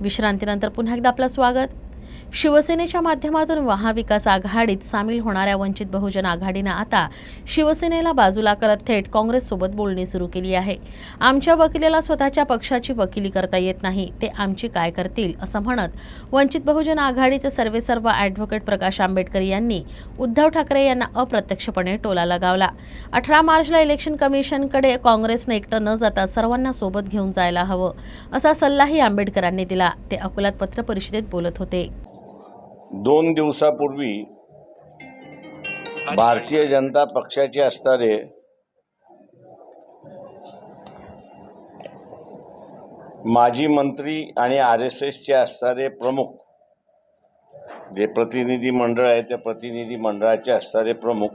विश्रांतीनंतर पुन्हा एकदा आपलं स्वागत. शिवसेनेच्या माध्यमातून महाविकास आघाडीत सामील होणाऱ्या वंचित बहुजन आघाडीनं आता शिवसेनेला बाजूला करत थेट काँग्रेससोबत बोलणी सुरू केली आहे. आमच्या वकिलेला स्वतःच्या पक्षाची वकिली करता येत नाही ते आमची काय करतील असं म्हणत वंचित बहुजन आघाडीचे सर्वेसर्व ॲडव्होकेट प्रकाश आंबेडकर यांनी उद्धव ठाकरे यांना अप्रत्यक्षपणे टोला लगावला. अठरा मार्चला इलेक्शन कमिशनकडे काँग्रेसनं एकटं न जाता सर्वांना सोबत घेऊन जायला हवं असा सल्लाही आंबेडकरांनी दिला. ते अकोल्यात पत्रपरिषदेत बोलत होते. दोन दिवसापूर्वी भारतीय जनता पक्षाचे असणारे माजी मंत्री आणि आर एस एसचे असणारे प्रमुख जे प्रतिनिधी मंडळ आहे त्या प्रतिनिधी मंडळाचे असणारे प्रमुख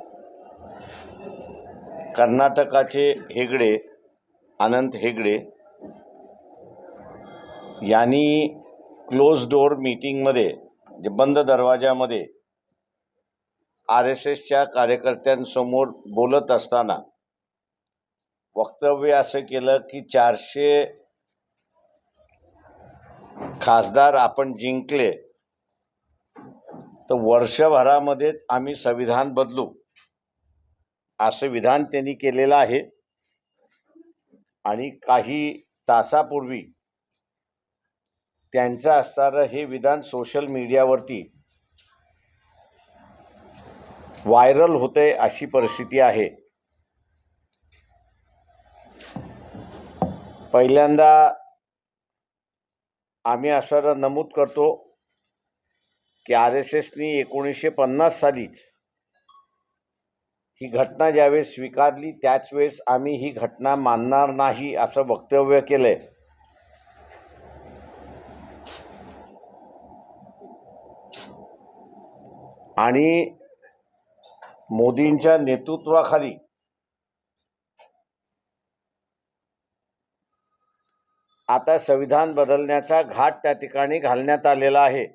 कर्नाटकाचे हेगडे अनंत हेगडे यांनी क्लोज डोअर मीटिंगमध्ये जे बंद दरवाजामध्ये आर एस एसच्या कार्यकर्त्यांसमोर बोलत असताना वक्तव्य असं केलं की चारशे खासदार आपण जिंकले तर वर्षभरामध्येच आम्ही संविधान बदलू असं विधान त्यांनी केलेलं आहे. आणि काही तासापूर्वी त्यांचं असणारं हे विधान सोशल मीडियावरती व्हायरल होते अशी परिस्थिती आहे. पहिल्यांदा आम्ही असं नमूद करतो की आर एस एसनी एकोणीसशे पन्नास सालीच ही घटना ज्यावेळेस स्वीकारली त्याच वेळेस आम्ही ही घटना मानणार नाही असं वक्तव्य केलं आहे आणि मोदींच्या नेतृत्वाखाली आता संविधान बदलण्याचा घाट त्या ठिकाणी घालण्यात आलेला आहे.